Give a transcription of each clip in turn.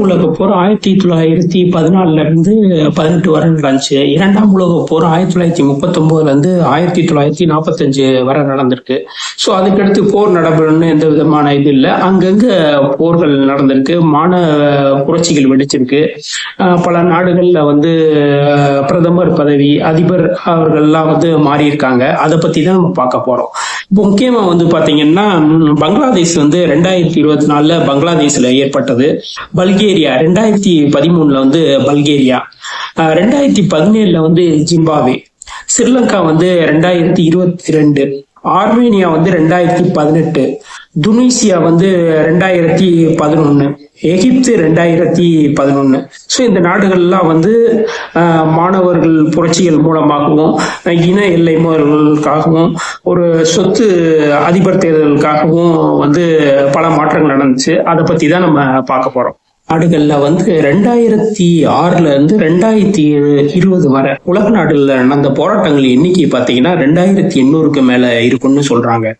உலக போர் ஆயிரத்தி தொள்ளாயிரத்தி பதினாலுல இருந்து பதினெட்டு வரை நடந்துச்சு. இரண்டாம் உலக போர் ஆயிரத்தி தொள்ளாயிரத்தி முப்பத்தி ஒன்பதுல இருந்து ஆயிரத்தி தொள்ளாயிரத்தி நாற்பத்தஞ்சு வரை நடந்திருக்கு. ஸோ அதுக்கடுத்து போர் நடைபெறணும்னு எந்த விதமான இது இல்லை. அங்கங்க போர்கள் நடந்திருக்கு. மான புரட்சிகள் வெடிச்சிருக்கு. பல நாடுகள்ல வந்து பிரதமர் பதவி அதிபர் அவர்கள்லாம் வந்து மாறி இருக்காங்க அதை பத்தி தான் நம்ம பார்க்க போறோம். இப்போ முக்கியமா வந்து பாத்தீங்கன்னா பங்களாதேஷ் வந்து ரெண்டாயிரத்தி இருபத்தி நாலுல பங்களாதேஷ்ல ஏற்பட்டது. பல்கேரியா ரெண்டாயிரத்தி பதிமூணுல வந்து பல்கேரியா. ரெண்டாயிரத்தி பதினேழுல வந்து ஜிம்பாவே. ஸ்ரீலங்கா வந்து ரெண்டாயிரத்தி இருபத்தி ரெண்டு. ஆர்மேனியா வந்து ரெண்டாயிரத்தி பதினெட்டு. துனிசியா வந்து ரெண்டாயிரத்தி பதினொன்னு. எகிப்து ரெண்டாயிரத்தி பதினொன்னு. ஸோ இந்த நாடுகள்லாம் வந்து மாணவர்கள் புரட்சிகள் மூலமாகவும் இன எல்லை மோதல்களுக்காகவும் ஒரு சொத்து அதிபர் தேர்தலுக்காகவும் வந்து பல மாற்றங்கள் நடந்துச்சு. அதை பத்தி தான் நம்ம பார்க்க போறோம். நாடுகள்ல வந்து ரெண்டாயிரத்தி ஆறுல இருந்து ரெண்டாயிரத்தி இருபது வரை உலக நாடுகள்ல நடந்த போராட்டங்கள் எண்ணிக்கை பார்த்தீங்கன்னா ரெண்டாயிரத்தி எண்ணூறுக்கு மேல இருக்கும்னு சொல்றாங்க.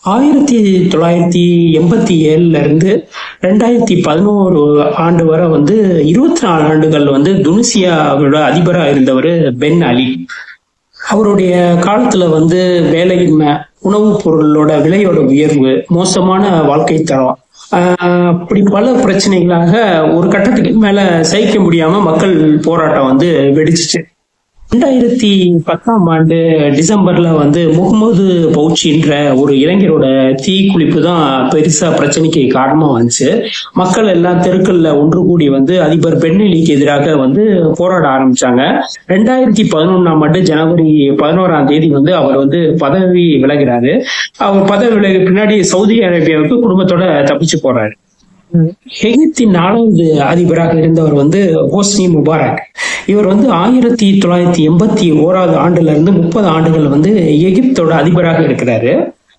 ஆயிரத்தி தொள்ளாயிரத்தி எண்பத்தி ஏழுல இருந்து ரெண்டாயிரத்தி பதினோரு ஆண்டு வரை வந்து இருபத்தி நாலு ஆண்டுகள் வந்து துனிசியாவோட அதிபராக இருந்தவர் பென் அலி. அவருடைய காலத்துல வந்து வேலையின்மை உணவுப் பொருளோட விலையோட உயர்வு மோசமான வாழ்க்கை தரம் அப்படி பல பிரச்சனைகளாக ஒரு கட்டத்துக்கு மேல சகிக்க முடியாம மக்கள் போராட்டம் வந்து வெடிச்சிச்சு. ரெண்டாயிரத்தி பத்தாம் ஆண்டு டிசம்பர்ல வந்து முகமது பௌச்சின்ற ஒரு இளைஞரோட தீக்குளிப்பு தான் பெருசா பிரச்சனைக்கு காரணமா வந்துச்சு. மக்கள் எல்லாம் தெருக்கள்ல ஒன்று கூடி வந்து அதிபர் பெண்ணெலிக்கு எதிராக வந்து போராட ஆரம்பிச்சாங்க. ரெண்டாயிரத்தி பதினொன்னாம் ஆண்டு ஜனவரி பதினோராம் தேதி வந்து அவர் வந்து பதவி விலகிறாரு. அவர் பதவி விலக பின்னாடி சவுதி அரேபியாவுக்கு குடும்பத்தோட தப்பிச்சு போறாரு. எகிப்தின் நாலாவது அதிபராக இருந்தவர் வந்து ஹோஸ்னி முபாரக். இவர் வந்து ஆயிரத்தி தொள்ளாயிரத்தி எண்பத்தி ஓராவது ஆண்டுல இருந்து முப்பது ஆண்டுகள் வந்து எகிப்தோட அதிபராக இருக்கிறாரு.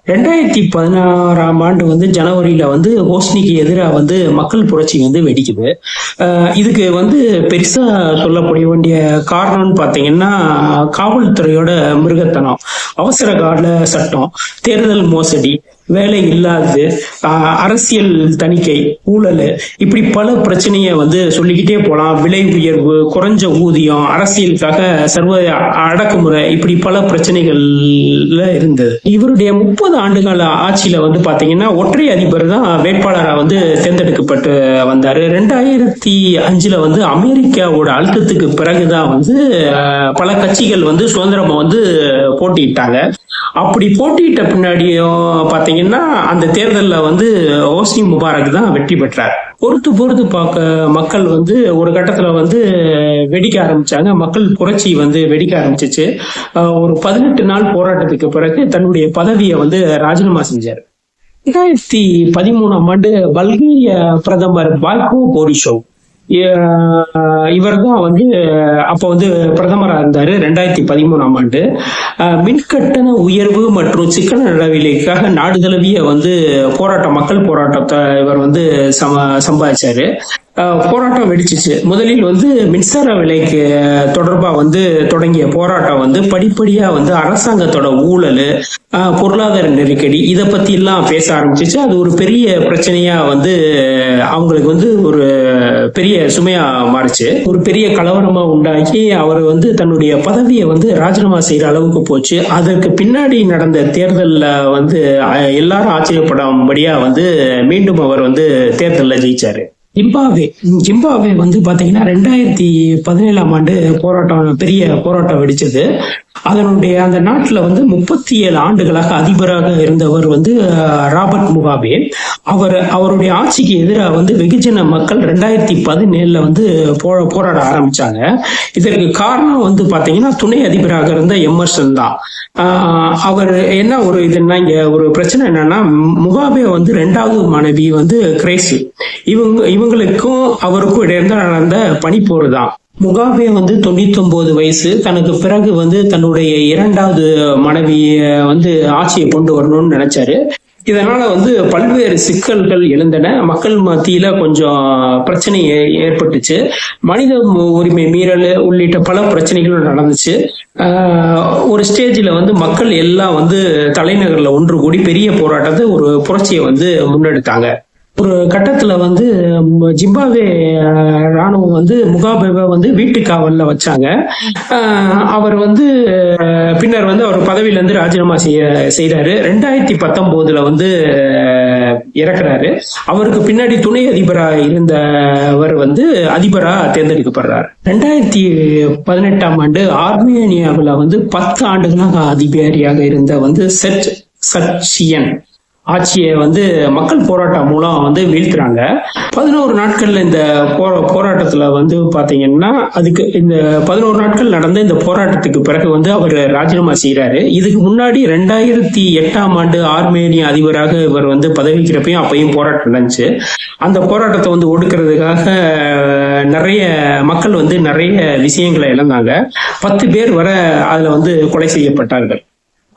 ரெண்டாயிரத்தி பதினாறாம் ஆண்டு வந்து ஜனவரியில வந்து ஹோஸ்னிக்கு எதிராக வந்து மக்கள் புரட்சி வந்து வெடிக்குது. இதுக்கு வந்து பெருசா சொல்லப்பட வேண்டிய காரணம்னு பாத்தீங்கன்னா காவல்துறையோட மிருகத்தனம் அவசர கால சட்டம் தேர்தல் மோசடி வேலை இல்லாதது அரசியல் தணிக்கை ஊழல் இப்படி பல பிரச்சனையை வந்து சொல்லிக்கிட்டே போலாம். விலை உயர்வு குறைஞ்ச ஊதியம் அரசியலுக்காக சர்வ அடக்குமுறை இப்படி பல பிரச்சனைகள்ல இருந்தது. இவருடைய முப்பது ஆண்டுகால ஆட்சியில வந்து பாத்தீங்கன்னா ஒற்றை அதிபர் தான் வேட்பாளராக வந்து தேர்ந்தெடுக்கப்பட்டு வந்தாரு. ரெண்டாயிரத்தி அஞ்சுல வந்து அமெரிக்காவோட அழுத்தத்துக்கு பிறகுதான் வந்து பல கட்சிகள் வந்து சுதந்திரமா வந்து போட்டியிட்டாங்க. அப்படி போட்டியிட்ட பின்னாடியும் பாத்தீங்கன்னா அந்த தேர்தலில் வந்து ஓசி முபாரக் தான் வெற்றி பெற்றார். பொறுத்து பொறுத்து பார்க்க மக்கள் வந்து ஒரு கட்டத்தில் வந்து வெடிக்க ஆரம்பிச்சாங்க. மக்கள் புரட்சி வந்து வெடிக்க ஆரம்பிச்சிச்சு. ஒரு பதினெட்டு நாள் போராட்டத்துக்கு பிறகு தன்னுடைய பதவியை வந்து ராஜினாமா செஞ்சார். ரெண்டாயிரத்தி பதிமூணாம் ஆண்டு பல்கேரிய பிரதமர் பாய்கோ போரிஷோவ். இவர் தான் வந்து அப்போ வந்து பிரதமராக இருந்தாரு ரெண்டாயிரத்தி பதிமூணாம் ஆண்டு. அஹ், மின்கட்டண உயர்வு மற்றும் சிக்கன நடவடிக்கைக்காக நாடு தழுவிய வந்து போராட்டம் மக்கள் போராட்டத்தை இவர் வந்து சம சம்பாதிச்சாரு. போராட்டம் வெடிச்சிச்சு. முதலில் வந்து மின்சார விலைக்கு தொடர்பா வந்து தொடங்கிய போராட்டம் வந்து படிப்படியா வந்து அரசாங்கத்தோட ஊழல் பொருளாதார நெருக்கடி இதை பத்தி எல்லாம் பேச ஆரம்பிச்சிச்சு. அது ஒரு பெரிய பிரச்சனையா வந்து அவங்களுக்கு வந்து ஒரு பெரிய சுமையா மாறிச்சு. ஒரு பெரிய கலவரமா உண்டாக்கி அவர் வந்து தன்னுடைய பதவியை வந்து ராஜினாமா செய்யற அளவுக்கு போச்சு. அதற்கு பின்னாடி நடந்த தேர்தலில் வந்து எல்லாரும் ஆச்சரியப்படும்படியா வந்து மீண்டும் அவர் வந்து தேர்தலில் ஜெயிச்சாரு. ஜிம்பாவே. ஜிம்பாவே வந்து பாத்தீங்கன்னா ரெண்டாயிரத்தி பதினேழாம் ஆண்டு போராட்டம் பெரிய போராட்டம் வெடிச்சது. அதனுடைய அந்த நாட்டில் வந்து முப்பத்தி ஏழு ஆண்டுகளாக அதிபராக இருந்தவர் வந்து ராபர்ட் முகாபே. அவர் அவருடைய ஆட்சிக்கு எதிராக வந்து வெகுஜன மக்கள் ரெண்டாயிரத்தி பதினேழுல வந்து போ போராட ஆரம்பிச்சாங்க. இதற்கு காரணம் வந்து பார்த்தீங்கன்னா துணை அதிபராக இருந்த எம்மர்சன் தான். ஆஹ் அவர் என்ன ஒரு இதுன்னா இங்க ஒரு பிரச்சனை என்னன்னா முகாபே வந்து ரெண்டாவது மனைவி வந்து கிரேசி. இவங்க இவங்களுக்கும் அவருக்கும் இடையே நடந்த பனிப்போர் தான். முகாபே வந்து தொண்ணூத்தி ஒன்பது வயசு. தனக்கு பிறகு வந்து தன்னுடைய இரண்டாவது மனைவிய வந்து ஆட்சியை கொண்டு வரணும்னு நினைச்சாரு. இதனால வந்து பல்வேறு சிக்கல்கள் எழுந்தன. மக்கள் மத்தியில கொஞ்சம் பிரச்சனை ஏ- ஏற்பட்டுச்சு. மனித உரிமை மீறல் உள்ளிட்ட பல பிரச்சனைகளும் நடந்துச்சு. ஒரு ஸ்டேஜில் வந்து மக்கள் எல்லாம் வந்து தலைநகரில் ஒன்று கூடி பெரிய போராட்டத்தை ஒரு புரட்சியை வந்து முன்னெடுத்தாங்க. ஒரு கட்டத்துல வந்து ஜிம்பாவே ஜிம்பாப்வே ராணுவம் வந்து முகாபேவை வந்து வீட்டு காவல்ல வச்சாங்க அவர் வந்து பின்னர் வந்து அவர் பதவியில இருந்து ராஜினாமா செய்ய செய்யறாரு ரெண்டாயிரத்தி பத்தொன்பதுல வந்து இறக்குறாரு. அவருக்கு பின்னாடி துணை அதிபரா இருந்தவர் வந்து அதிபரா தேர்ந்தெடுக்கப்படுறாரு. ரெண்டாயிரத்தி பதினெட்டாம் ஆண்டு ஆர்மேனியாவில் வந்து பத்து ஆண்டுகளாக அதிபாரியாக இருந்த வந்து செட் சச்சியன். ஆட்சியை வந்து மக்கள் போராட்டம் மூலம் வந்து வீழ்த்துறாங்க. பதினோரு நாட்கள்ல இந்த போர போராட்டத்துல வந்து பாத்தீங்கன்னா அதுக்கு இந்த பதினோரு நாட்கள் நடந்த இந்த போராட்டத்துக்கு பிறகு வந்து அவர் ராஜினாமா செய்யறாரு இதுக்கு முன்னாடி ரெண்டாயிரத்தி எட்டாம் ஆண்டு ஆர்மேனிய அதிபராக இவர் வந்து பதவிக்கிறப்பையும் அப்பயும் போராட்டம் நடந்துச்சு. அந்த போராட்டத்தை வந்து ஒடுக்கிறதுக்காக நிறைய மக்கள் வந்து நிறைய விஷயங்களை இழந்தாங்க. பத்து பேர் வர அதுல வந்து கொலை செய்யப்பட்டார்கள்.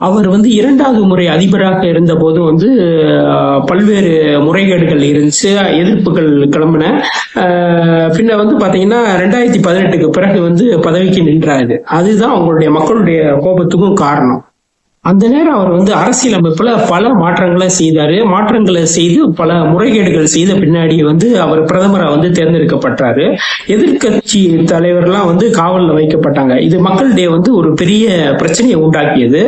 அவர் வந்து இரண்டாவது முறை அதிபராக இருந்த போது வந்து பல்வேறு முறைகேடுகள் இருந்துச்சு எதிர்ப்புகள் கிளம்பின. பின்ன வந்து பாத்தீங்கன்னா ரெண்டாயிரத்தி பதினெட்டுக்கு பிறகு வந்து பதவிக்கு நின்றாரு அதுதான் அவங்களுடைய மக்களுடைய கோபத்துக்கும் காரணம். அந்த நேரம் அவர் வந்து அரசியலமைப்புல பல மாற்றங்களை செய்தாரு. மாற்றங்களை செய்து பல முறைகேடுகள் செய்த பின்னாடி வந்து அவர் பிரதமரா வந்து தேர்ந்தெடுக்கப்பட்டாரு. எதிர்க்கட்சி தலைவர்லாம் வந்து காவலில் வைக்கப்பட்டாங்க. இது மக்களிடையே வந்து ஒரு பெரிய பிரச்சனையை உண்டாக்கியது.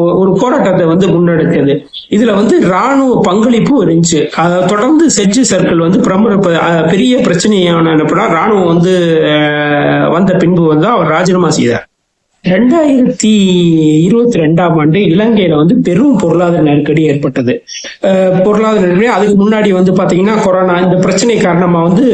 ஒரு போராட்டத்தை வந்து முன்னெடுத்தது இதுல வந்து ராணுவ பங்களிப்பும் இருந்துச்சு. அதை தொடர்ந்து செட்ஜு சர்க்கிள் வந்து பிரமுக பெரிய பிரச்சனையான ராணுவம் வந்து வந்த பின்பு வந்து அவர் ராஜினாமா செய்தார். ரெண்டாயிரத்தி இருபத்தி ரெண்டாம் ஆண்டு இலங்கையில வந்து பெரும் பொருளாதார நெருக்கடி ஏற்பட்டது. பொருளாதார நெருக்கடி அதுக்கு முன்னாடி வந்து பாத்தீங்கன்னா கொரோனா இந்த பிரச்சனை காரணமா வந்து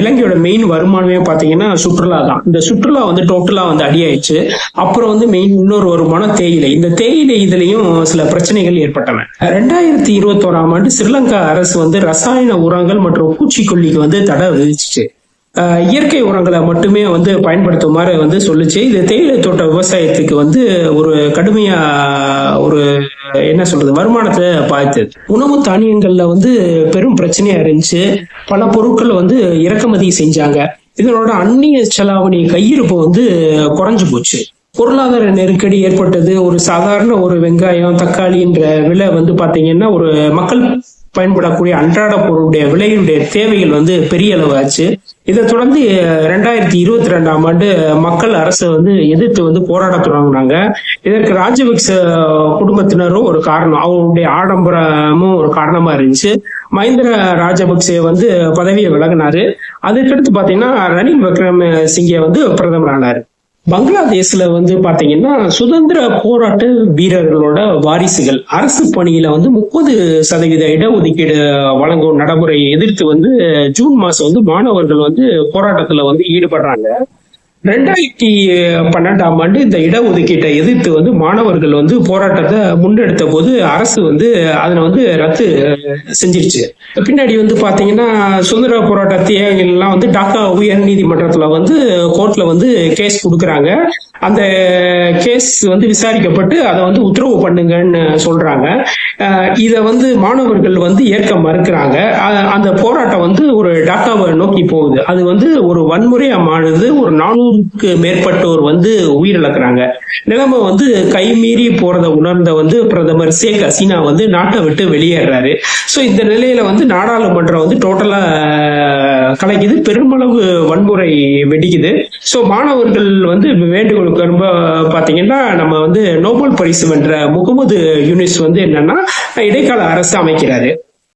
இலங்கையோட மெயின் வருமானமே பாத்தீங்கன்னா சுற்றுலா தான். இந்த சுற்றுலா வந்து டோட்டலா வந்து அடியாயிடுச்சு. அப்புறம் வந்து மெயின் இன்னொரு வருமானம் தேயிலை. இந்த தேயிலை இதுலயும் சில பிரச்சனைகள் ஏற்பட்டன. ரெண்டாயிரத்தி இருபத்தோராம் ஆண்டு ஸ்ரீலங்கா அரசு வந்து ரசாயன உரங்கள் மற்றும் பூச்சிக்கொல்லிக்கு வந்து தடை விதிச்சிச்சு. இயற்கை உரங்களை மட்டுமே வந்து பயன்படுத்துமாறு வந்து சொல்லுச்சு. இது தேயிலை தோட்ட விவசாயத்துக்கு வந்து ஒரு கடுமையா ஒரு என்ன சொல்றது வருமானத்தை பாய்த்தது. உணவு தானியங்கள்ல வந்து பெரும் பிரச்சனையா இருந்துச்சு. பல பொருட்கள் வந்து இறக்குமதி செஞ்சாங்க. இதனோட அந்நிய செலாவணி கையிருப்பு வந்து குறைஞ்சு போச்சு. பொருளாதார நெருக்கடி ஏற்பட்டது. ஒரு சாதாரண ஒரு வெங்காயம் தக்காளின்ற விலை வந்து பாத்தீங்கன்னா ஒரு மக்கள் பயன்படக்கூடிய அன்றாட பொருளுடைய விலையுடைய தேவைகள் வந்து பெரிய அளவு ஆச்சு இதை தொடர்ந்து ரெண்டாயிரத்தி இருபத்தி ரெண்டாம் ஆண்டு மக்கள் அரசை வந்து எதிர்த்து வந்து போராட தொடங்கினாங்க. இதற்கு ராஜபக்ச குடும்பத்தினரும் ஒரு காரணம். அவங்களுடைய ஆடம்பரமும் ஒரு காரணமா இருந்துச்சு. மஹிந்திர ராஜபக்சே வந்து பதவியை விலகினாரு. அதுக்கடுத்து பாத்தீங்கன்னா ரணில் விக்ரம சிங்கே வந்து பிரதமர் ஆனாரு பங்களாதேஷ்ல வந்து பாத்தீங்கன்னா சுதந்திர போராட்ட வீரர்களோட வாரிசுகள். அரசு பணியில வந்து முப்பது சதவீத இடஒதுக்கீடு வழங்கும் நடைமுறையை எதிர்த்து வந்து ஜூன் மாசம் வந்து மாணவர்கள் வந்து போராட்டத்துல வந்து ஈடுபடுறாங்க. ரெண்டாயிரத்தி பன்னெண்டாம் ஆண்டு இந்த இடஒதுக்கீட்டை எதிர்த்து வந்து மாணவர்கள் வந்து போராட்டத்தை முன்னெடுத்த போது அரசு வந்து அதனை வந்து ரத்து செஞ்சிருச்சு. பின்னாடி வந்து பாத்தீங்கன்னா சுதந்திர போராட்ட தியாகிகள்லாம் வந்து டாக்கா உயர் நீதிமன்றத்துல வந்து கோர்ட்ல வந்து கேஸ் கொடுக்குறாங்க. அந்த கேஸ் வந்து விசாரிக்கப்பட்டு அதை வந்து உத்தரவு பண்ணுங்கன்னு சொல்றாங்க. இதை வந்து மாணவர்கள் வந்து ஏற்க மறுக்கிறாங்க. அந்த போராட்டம் வந்து ஒரு டாக்காவை நோக்கி போகுது. அது வந்து ஒரு வன்முறையா மாறுது ஒரு நூறுக்கு மேற்பட்டோர் வந்து உயிரிழக்கிறாங்க. நிலைமை வந்து கைமீறி போறத உணர்ந்த வந்து பிரதமர் ஷேக் ஹசீனா வந்து நாட்டை விட்டு வெளியேறாரு. ஸோ இந்த நிலையில வந்து நாடாளுமன்றம் வந்து டோட்டலா கலைக்குது. பெருமளவு வன்முறை வெடிக்குது. ஸோ மாணவர்கள் வந்து வேண்டுகோளுக்கு ரொம்ப பாத்தீங்கன்னா நம்ம வந்து நோபல் பரிசு வென்ற முகமது யூனிஸ் வந்து என்னன்னா இடைக்கால அரசு அமைக்கிறாரு.